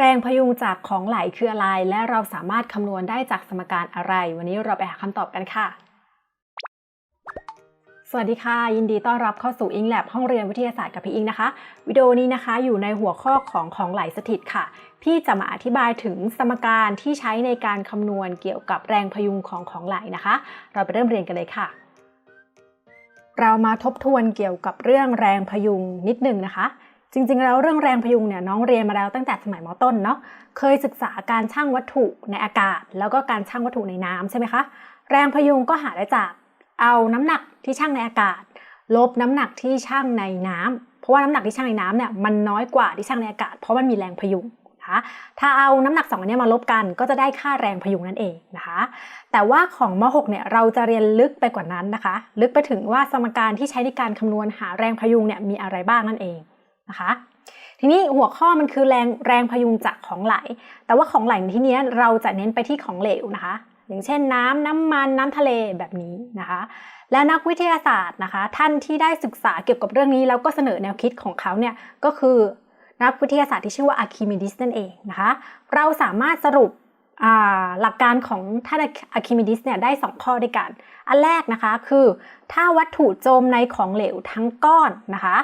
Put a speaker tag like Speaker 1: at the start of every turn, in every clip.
Speaker 1: แรงพยุงจากของไหลคืออะไร และเราสามารถคำนวณได้จากสมการอะไร วันนี้เราไปหาคำตอบกันค่ะ สวัสดีค่ะ ยินดีต้อนรับเข้าสู่ i n g Lab ห้องเรียนวิทยาศาสตร์กับพี่อิงนะคะ วิดีโอนี้นะคะอยู่ในหัวข้อของของไหลสถิตค่ะ พี่จะมาอธิบายถึงสมการที่ใช้ในการคำนวณเกี่ยวกับแรงพยุงของของไหลนะคะ เราไปเริ่มเรียนกันเลยค่ะ เรามาทบทวนเกี่ยวกับเรื่องแรงพยุงนิดนึงนะคะ จริงๆ แล้วเรื่องแรงพยุงเนี่ยน้องเรียนมาแล้วตั้งแต่สมัยมต้นเนาะเคยศึกษาการชั่งวัตถุในอากาศ แล้วก็การชั่งวัตถุในน้ำใช่ไหมคะแรงพยุงก็หาได้จากเอาน้ำหนักที่ชั่งในอากาศ ลบน้ำหนักที่ชั่งในน้ำเพราะว่าน้ำหนักที่ชั่งในน้ำเนี่ยมันน้อยกว่าที่ชั่งในอากาศ เพราะมันมีแรงพยุงนะคะถ้าเอาน้ำหนักสองอันนี้มาลบกันก็จะได้ค่าแรงพยุงนั่นเองนะคะ แต่ว่าของม .6 เนี่ยเราจะเรียนลึกไปกว่านั้นนะคะ ลึกไปถึงว่าสมการที่ใช้ในการคำนวณหาแรงพยุงเนี่ยมีอะไรบ้างนั่นเอง นะคะทีนี้หัวข้อมันคือแรงแรงพยุงจากของไหล แต่ว่าของไหลในที่นี้เราจะเน้นไปที่ของเหลวนะคะ อย่างเช่นน้ำน้ำมันน้ำทะเลแบบนี้นะคะ และนักวิทยาศาสตร์นะคะ ท่านที่ได้ศึกษาเกี่ยวกับเรื่องนี้แล้วก็เสนอแนวคิดของเขาเนี่ยก็คือนักวิทยาศาสตร์ที่ชื่อว่าอะคิมิดิสนั่นเองนะคะ เราสามารถสรุปหลักการของท่านอะคิมิดิสเนี่ยได้ 2 ข้อด้วยกัน อันแรกนะคะคือถ้าวัตถุจมในของเหลวทั้งก้อนนะคะ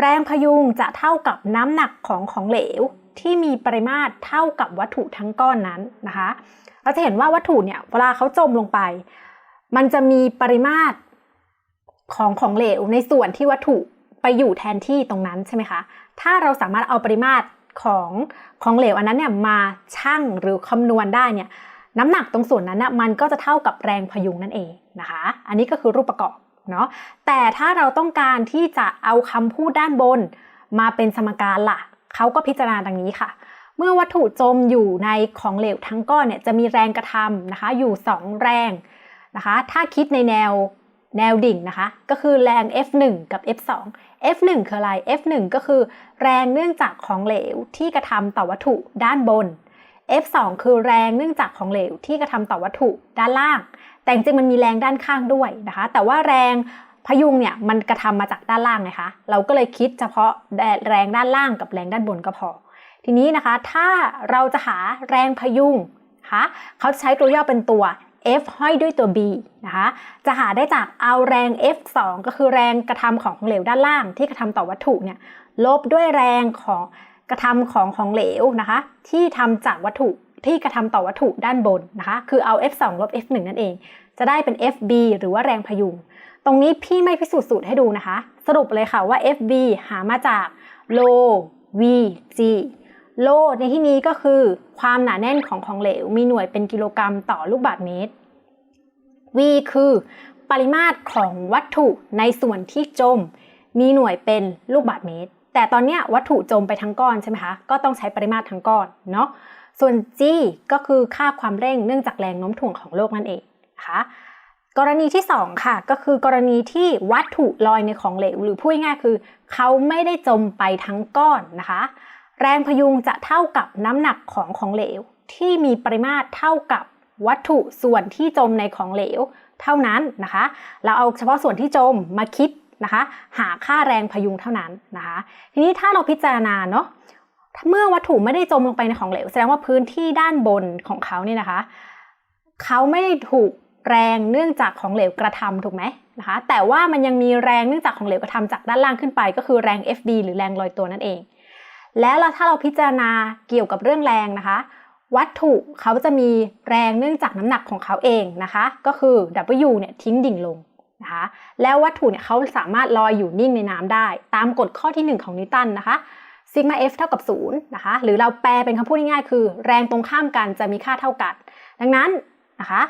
Speaker 1: แรงพยุงจะเท่ากับน้ำหนักของของเหลวที่มีปริมาตรเท่ากับวัตถุทั้งก้อนนั้นนะคะ เราจะเห็นว่าวัตถุเนี่ยเวลาเขาจมลงไป มันจะมีปริมาตรของของเหลวในส่วนที่วัตถุไปอยู่แทนที่ตรงนั้นใช่ไหมคะ ถ้าเราสามารถเอาปริมาตรของของเหลวอันนั้นเนี่ยมาชั่งหรือคำนวณได้เนี่ยน้ำหนักตรงส่วนนั้นนะมันก็จะเท่ากับแรงพยุงนั่นเองนะคะ อันนี้ก็คือรูปประกอบ เนาะแต่ถ้าเราต้องการที่จะเอาคำพูดด้านบน มาเป็นสมการล่ะเขาก็พิจารณาดังนี้ค่ะ เมื่อวัตถุจมอยู่ในของเหลวทั้งก้อนเนี่ยจะมีแรงกระทำนะคะ อยู่ 2 แรงนะคะ ถ้าคิดในแนวแนวดิ่งนะคะ ก็คือแรง F1 กับ F2 F1 คืออะไร F1 ก็คือแรงเนื่องจากของเหลวที่กระทำต่อวัตถุด้านบน F2 คือแรงเนื่องจากของเหลวที่กระทำต่อวัตถุด้านล่าง แต่จริงมันมีแรงด้านข้างด้วยนะคะ แต่ว่าแรงพยุงเนี่ยมันกระทำมาจากด้านล่างไงคะ เราก็เลยคิดเฉพาะแรงด้านล่างกับแรงด้านบนก็พอ ทีนี้นะคะ ถ้าเราจะหาแรงพยุงนะคะเขาใช้ตัวย่อเป็นตัว F ห้อยด้วยตัว B นะคะ จะหาได้จากเอาแรง F2 ก็คือแรงกระทำของของเหลวด้านล่างที่กระทำต่อวัตถุเนี่ย ลบด้วยแรงของกระทำของของเหลวนะคะ ที่ทำจากวัตถุ ที่กระทำต่อวัตถุด้านบนนะคะ คือเอา F2 ลบ F1 นั่นเอง จะได้เป็น FB หรือว่าแรงพยุง ตรงนี้พี่ไม่พิสูจน์สูตรให้ดูนะคะ สรุปเลยค่ะว่า FB หามาจากโล VG โลในที่นี้ก็คือความหนาแน่นของของเหลว มีหน่วยเป็นกิโลกรัมต่อลูกบาศก์เมตร V คือปริมาตรของวัตถุในส่วนที่จม มีหน่วยเป็นลูกบาศก์เมตร แต่ตอนนี้วัตถุจมไปทั้งก้อนใช่ไหมคะ ก็ต้องใช้ปริมาตรทั้งก้อนเนาะ ส่วน G ก็คือค่าความเร่งเนื่องจากแรงโน้มถ่วงของโลกนั่นเองนะคะกรณีที่ 2 ค่ะ ก็คือกรณีที่วัตถุลอยในของเหลว หรือพูดง่ายๆคือ เขาไม่ได้จมไปทั้งก้อนนะคะ แรงพยุงจะเท่ากับน้ำหนักของของเหลว ที่มีปริมาตรเท่ากับวัตถุส่วนที่จมในของเหลว เท่านั้นนะคะ เราเอาเฉพาะส่วนที่จมมาคิดนะคะ หาค่าแรงพยุงเท่านั้นนะคะ ทีนี้ถ้าเราพิจารณาเนาะ เมื่อวัตถุไม่ได้จมลงไปในของเหลว แสดงว่าพื้นที่ด้านบนของเขาเนี่ยนะคะ เขาไม่ได้ถูกแรงเนื่องจากของเหลวกระทำถูกไหมนะคะ แต่ว่ามันยังมีแรงเนื่องจากของเหลวกระทำจากด้านล่างขึ้นไป ก็คือแรง FB หรือแรงลอยตัวนั่นเอง แล้วถ้าเราพิจารณาเกี่ยวกับเรื่องแรงนะคะ วัตถุเขาจะมีแรงเนื่องจากน้ำหนักของเขาเองนะคะ ก็คือ W เนี่ยทิ้งดิ่งลงนะคะแล้ววัตถุเนี่ยเขาสามารถลอยอยู่นิ่งในน้ำได้ ตามกฎข้อที่ 1 ของนิวตันนะคะ ซิกมา F เท่ากับ0นะคะ หรือเราแปลเป็นคำพูดง่ายๆ คือ แรงตรงข้ามกันจะมีค่าเท่ากัน ดังนั้นนะคะ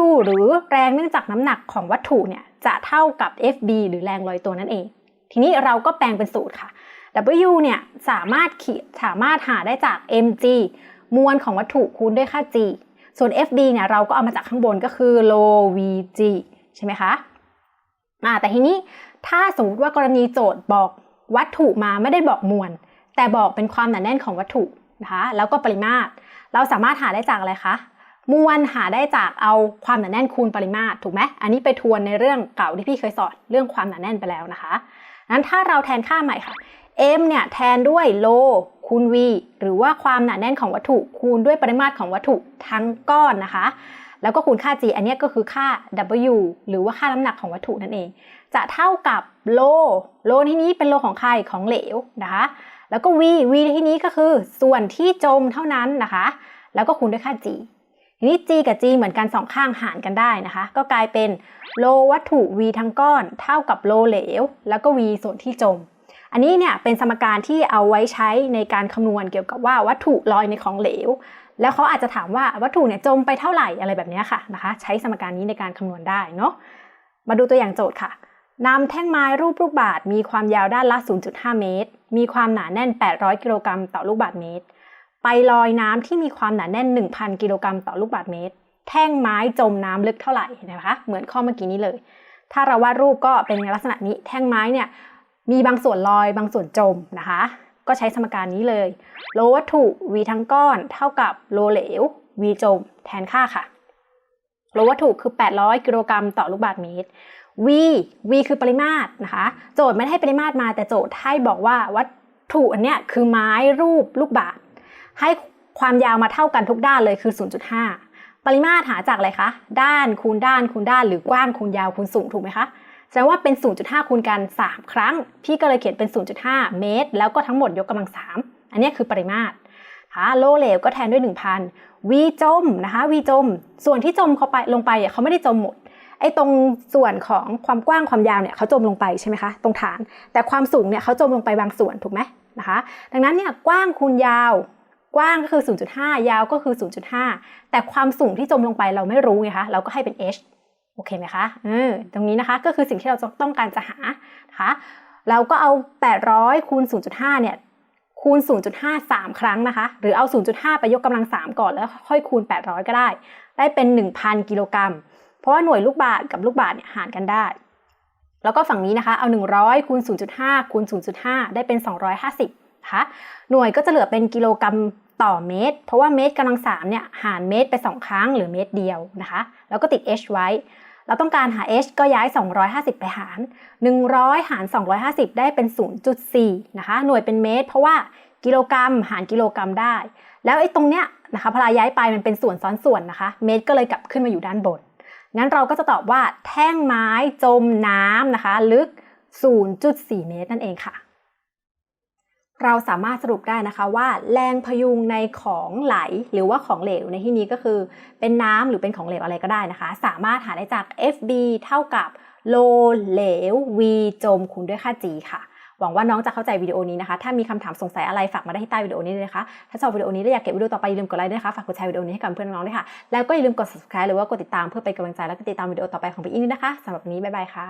Speaker 1: W หรือแรงเนื่องจากน้ำหนักของวัตถุเนี่ยจะเท่ากับ FB หรือแรงลอยตัวนั่นเอง ทีนี้เราก็แปลงเป็นสูตรค่ะ W เนี่ยสามารถขีดสามารถหาได้จาก mg มวลของวัตถุคูณด้วยค่า g ส่วน FB เนี่ยเราก็เอามาจากข้างบนก็คือโล vg ใช่ไหมคะอ่าแต่ทีนี้ถ้าสมมติว่ากรณีโจทย์บอกวัตถุมาไม่ได้บอกมวล แต่บอกเป็นความหนาแน่นของวัตถุนะคะแล้วก็ปริมาตร เราสามารถหาได้จากอะไรคะมวลหาได้จากเอาความหนาแน่นคูณปริมาตรถูกไหมอันนี้ไปทวนในเรื่องเก่าที่พี่เคยสอนเรื่องความหนาแน่นไปแล้วนะคะนั้นถ้าเราแทนค่าใหม่ค่ะ m เนี่ยแทนด้วยโลคูณ v หรือว่าความหนาแน่นของวัตถุ คูณด้วยปริมาตรของวัตถุทั้งก้อนนะคะ แล้วก็คูณค่า g อันนี้ก็คือค่า w หรือว่าค่าน้ำหนักของวัตถุนั่นเอง จะเท่ากับโล โลที่นี้เป็นโลของใครของเหลวนะคะ แล้วก็ v v ที่นี้ก็คือส่วนที่จมเท่านั้นนะคะ แล้วก็คูณด้วยค่า g ทีนี้ g กับ g เหมือนกันสองข้างหารกันได้นะคะ ก็กลายเป็นโลวัตถุ v ทั้งก้อนเท่ากับโลเหลว แล้วก็ v ส่วนที่จม อันนี้เนี่ยเป็นสมการที่เอาไว้ใช้ในการคำนวณเกี่ยวกับว่าวัตถุลอยในของเหลว แล้วเขาอาจจะถามว่าวัตถุเนี่ยจมไปเท่าไหร่อะไรแบบนี้ค่ะนะคะ ใช้สมการนี้ในการคำนวณได้เนาะ มาดูตัวอย่างโจทย์ค่ะนำแท่งไม้รูปลูกบาศก์มีความยาวด้านละ 0.5 เมตร มีความหนาแน่น 800 กิโลกรัมต่อลูกบาศก์เมตร ไปลอยน้ำที่มีความหนาแน่น 1,000 กิโลกรัมต่อลูกบาศก์เมตร แท่งไม้จมน้ำลึกเท่าไหร่นะคะ เหมือนข้อเมื่อกี้นี้เลย ถ้าเราวาดรูปก็เป็นในลักษณะนี้ แท่งไม้เนี่ยมีบางส่วนลอยบางส่วนจมนะคะ ก็ใช้สมการนี้เลย โลวัตถุ v ทั้งก้อน เท่ากับโลเหลว v จม แทนค่าค่ะ โลวัตถุคือ 800 กิโลกรัมต่อลูกบาศก์เมตร v v คือปริมาตรนะคะ โจทย์ไม่ให้ปริมาตรมาแต่โจทย์ให้บอกว่าวัตถุอันเนี้ยคือไม้รูปลูกบาศก์ให้ความยาวมาเท่ากันทุกด้านเลยคือ 0.5 ปริมาตรหาจากอะไรคะ ด้านคูณด้านคูณด้าน หรือกว้างคูณยาวคูณสูงถูกไหมคะแสดงว่าเป็น 0.5 คูณกัน 3 ครั้ง พี่ก็เลยเขียนเป็น 0.5 เมตร แล้วก็ทั้งหมดยกกำลัง 3 อันนี้คือปริมาตรคะโลเหลวก็แทนด้วย 1,000 v จมนะคะ v จม ส่วนที่จมเขาไปลงไปเขาไม่ได้จมหมด ไอ้ตรงส่วนของความกว้างความยาวเนี่ยเขาจมลงไปใช่ไหมคะตรงฐาน แต่ความสูงเนี่ยเขาจมลงไปบางส่วนถูกไหมนะคะดังนั้นเนี่ยกว้างคูณยาวกว้างก็คือ 0.5 ยาวก็คือ 0.5 แต่ความสูงที่จมลงไปเราไม่รู้ไงคะเราก็ให้เป็น h โอเคไหมคะเออตรงนี้นะคะก็คือสิ่งที่เราต้องการจะหานะคะเราก็เอา 800 คูณ 0.5 เนี่ยคูณ 0.5 3 ครั้งนะคะ หรือเอา 0.5 ไปยกกำลัง 3 ก่อนแล้วค่อยคูณ 800 ก็ได้ ได้เป็น 1,000 กิโลกรัม ราะว่าหน่วยลูกบาศก์กับลูกบาศก์เนี่ยหารกันได้ แล้วก็ฝั่งนี้นะคะ เอา 100คูณ0.5คูณ0.5 ได้เป็น 250นะคะหน่วยก็จะเหลือเป็นกิโลกรัมต่อเมตร เพราะว่าเมตรกำลัง3เนี่ยหารเมตรไป 2 ครั้งหรือเมตรเดียวนะคะ แล้วก็ติด h ไว้ เราต้องการหา h ก็ย้าย 250 ไปหาร 100 หาร 250 ได้เป็น 0.4 นะคะ หน่วยเป็นเมตร เพราะว่ากิโลกรัมหารกิโลกรัมได้ แล้วไอ้ตรงเนี้ยนะคะพอเราย้ายไปมันเป็นส่วนซ้อนส่วนนะคะ เมตรก็เลยกลับขึ้นมาอยู่ด้านบน งั้นเราก็จะตอบว่าแท่งไม้จมน้ำนะคะ ลึก 0.4 เมตรนั่นเองค่ะ เราสามารถสรุปได้นะคะว่า แรงพยุงในของไหลหรือว่าของเหลวในที่นี้ก็คือ เป็นน้ำหรือเป็นของเหลวอะไรก็ได้นะคะ สามารถหาได้จาก FB เท่ากับโลเหลว V จมคูณด้วยค่า G ค่ะ หวังว่าน้องจะเข้าใจวิดีโอนี้นะคะ ถ้ามีคำถามสงสัยอะไรฝากมาได้ที่ใต้วิดีโอนี้เลยนะคะ ถ้าชอบวิดีโอนี้และอยากเก็บวิดีโอต่อไปอย่าลืมกดไลค์ด้วยนะคะ ฝากกดแชร์วิดีโอนี้ให้กับเพื่อนน้องด้วยค่ะ แล้วก็อย่าลืมกด subscribe หรือว่ากดติดตามเพื่อไปกำลังใจและติดตามวิดีโอต่อไปของพี่อินนะคะสำหรับนี้บ๊ายบายค่ะ